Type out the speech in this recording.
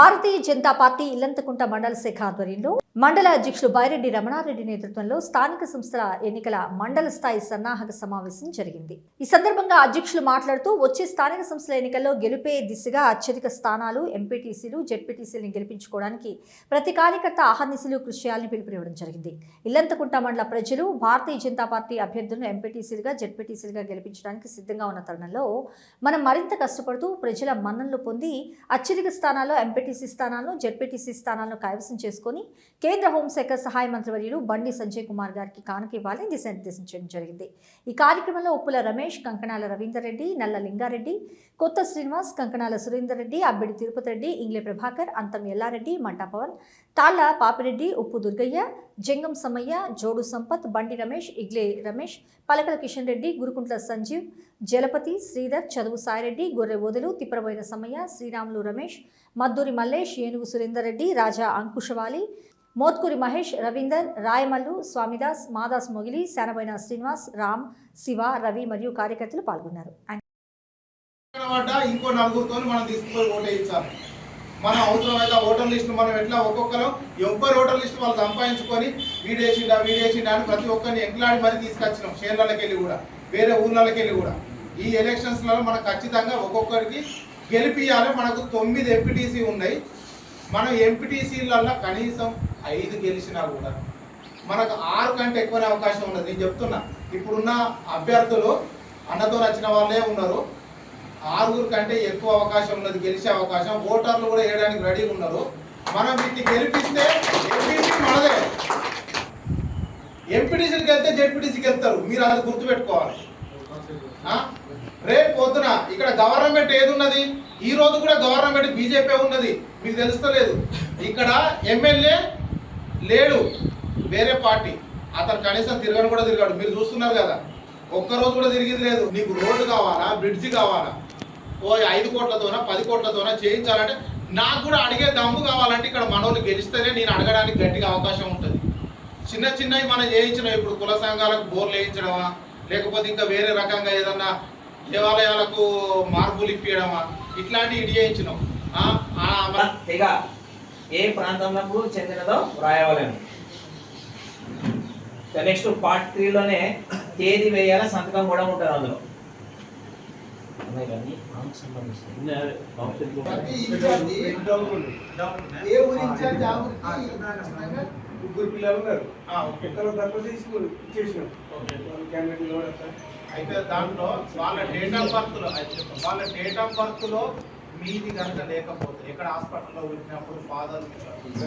Bharatiya Janata party Illanthakunta మండల శాఖ ఆధ్వర్యంలో మండల అధ్యక్షులు బైరెడ్డి రమణారెడ్డి నేతృత్వంలో స్థానిక సంస్థల ఎన్నికల మండల స్థాయి సన్నాహక సమావేశం జరిగింది. ఈ సందర్భంగా అధ్యక్షులు మాట్లాడుతూ వచ్చే స్థానిక సంస్థల ఎన్నికల్లో గెలిపే దిశగా అత్యధిక స్థానాలు ఎంపీటీసీలు జెడ్పీటీసీలను గెలిపించుకోవడానికి ప్రతి కార్యకర్త ఆహర్నిశలు కృషి చేయాలని పిలుపునివ్వడం జరిగింది. ఇల్లంతకుంట మండల ప్రజలు భారతీయ జనతా పార్టీ అభ్యర్థులను ఎంపీటీసీలుగా జెడ్పీటీసీలుగా గెలిపించడానికి సిద్ధంగా ఉన్న తరుణంలో మనం మరింత కష్టపడుతూ ప్రజల మన్ననలు పొంది అత్యధిక స్థానాల్లో ఎంపీటీసీ స్థానాలను జెడ్పీటీసీ స్థానాలను కైవసం చేసుకొని కేంద్ర హోంశాఖ సహాయ మంత్రివర్యులు బండి సంజయ్ కుమార్ గారికి కానుక ఇవ్వాలని దిశానిర్దేశించడం జరిగింది. ఈ కార్యక్రమంలో ఉప్పుల రమేష్ కంకణాల రవీందర్ రెడ్డి నల్ల లింగారెడ్డి కొత్త శ్రీనివాస్ కంకణాల సురేందర్ రెడ్డి అబ్బిడి తిరుపతి రెడ్డి ఇంగ్లే ప్రభాకర్ అంతం ఎల్లారెడ్డి మంటా పవన్ తాళ్ళ పాపిరెడ్డి ఉప్పు దుర్గయ్య జంగం సమయ్య జోడు సంపత్ బండి రమేష్ ఇగ్లే రమేష్ పలకల కిషన్ రెడ్డి గురుకుంట్ల సంజీవ్ జలపతి శ్రీధర్ చదువు సాయిరెడ్డి గొర్రె ఓదలు తిప్పరబోయిన సమయ్య శ్రీరాములు రమేష్ మద్దూరి మల్లేష్ ఏనుగు సురేందర్ రెడ్డి రాజా అంకుశవాలి మోత్కూరి మహేష్ రవీందర్ రాయమల్లు స్వామిదాస్ మాదాస్ మొగిలి శానబోయిన శ్రీనివాస్ రామ్ శివ రవి మరియు కార్యకర్తలు పాల్గొన్నారు. ఇంకో నలుగురితో మనం తీసుకుపోయి ఓటు మనం అవసరమైతే ఓటర్ లిస్టు మనం ఎట్లా ఒక్కొక్కరు ఎవ్వరు ఓటర్ లిస్ట్ వాళ్ళు సంపాదించుకొని వీడేసిండా వీడేసిండా అని ప్రతి ఒక్కరిని ఎంకలాడి మరి తీసుకొచ్చినాం. షేర్లకి వెళ్ళి కూడా వేరే ఊర్లకి వెళ్ళి కూడా. ఈ ఎలక్షన్స్లలో మనం ఖచ్చితంగా ఒక్కొక్కరికి గెలిపియాలి. మనకు తొమ్మిది ఎంపీటీసీ ఉన్నాయి. మనం ఎంపీటీసీలలో కనీసం ఐదు గెలిచినా కూడా మనకు ఆరు కంటే ఎక్కువనే అవకాశం ఉన్నది. నేను చెప్తున్నా ఇప్పుడున్న అభ్యర్థులు అన్నతో నచ్చిన వాళ్ళే ఉన్నారు. ఆరుగురు కంటే ఎక్కువ అవకాశం ఉన్నది గెలిచే అవకాశం. ఓటర్లు కూడా వేయడానికి రెడీగా ఉన్నారు. మనం వీటిని గెలిపిస్తే ఎంపీటీ మనదే. ఎంపీటీసీకి వెళ్తే జెడ్పీటీసీకి వెళ్తారు. మీరు అది గుర్తుపెట్టుకోవాలి. రేపు పొద్దున ఇక్కడ గవర్నమెంట్ ఏది ఉన్నది? ఈ రోజు కూడా గవర్నమెంట్ బీజేపీ ఉన్నది. మీకు తెలుస్తలేదు. ఇక్కడ ఎమ్మెల్యే లేడు. వేరే పార్టీ. అతను కనీసం తిరగను కూడా తిరిగాడు. మీరు చూస్తున్నారు కదా. ఒక్కరోజు కూడా తిరిగింది లేదు. నీకు రోడ్డు కావాలా? బ్రిడ్జ్ కావాలా? ఓ ఐదు కోట్లతోనా పది కోట్లతోనా చేయించాలంటే నాకు కూడా అడిగే దమ్ము కావాలంటే ఇక్కడ మనోళ్ళు గెలిస్తేనే నేను అడగడానికి గట్టిగా అవకాశం ఉంటుంది. చిన్న చిన్నవి మనం చేయించినాం ఇప్పుడు కుల సంఘాలకు బోర్లు వేయించడమా? లేకపోతే ఇంకా వేరే రకంగా ఏదన్నా దేవాలయాలకు మార్పులు ఇప్పించడమా ఇట్లాంటివి ఇడి చేయించినాం. ఇక ఏ ప్రాంతంలో చెందినదో రాయవలేము నెక్స్ట్ పార్ట్ త్రీలోనే తేదీ వేయాల సంతకం కూడా ఉంటారు అందులో. ముగ్గురు పిల్లలు ఉన్నారు. ఆ, ఓకే. ఒక్కరు తక్కువ తీసుకుని ఇచ్చేసినాం క్యాండిడేట్ అయితే దాంట్లో వాళ్ళ డేట్ ఆఫ్ బర్త్లో. వాళ్ళ డేట్ ఆఫ్ బర్త్లో మీది కనుక లేకపోతే ఎక్కడ హాస్పిటల్లో పెట్టినప్పుడు ఫాదర్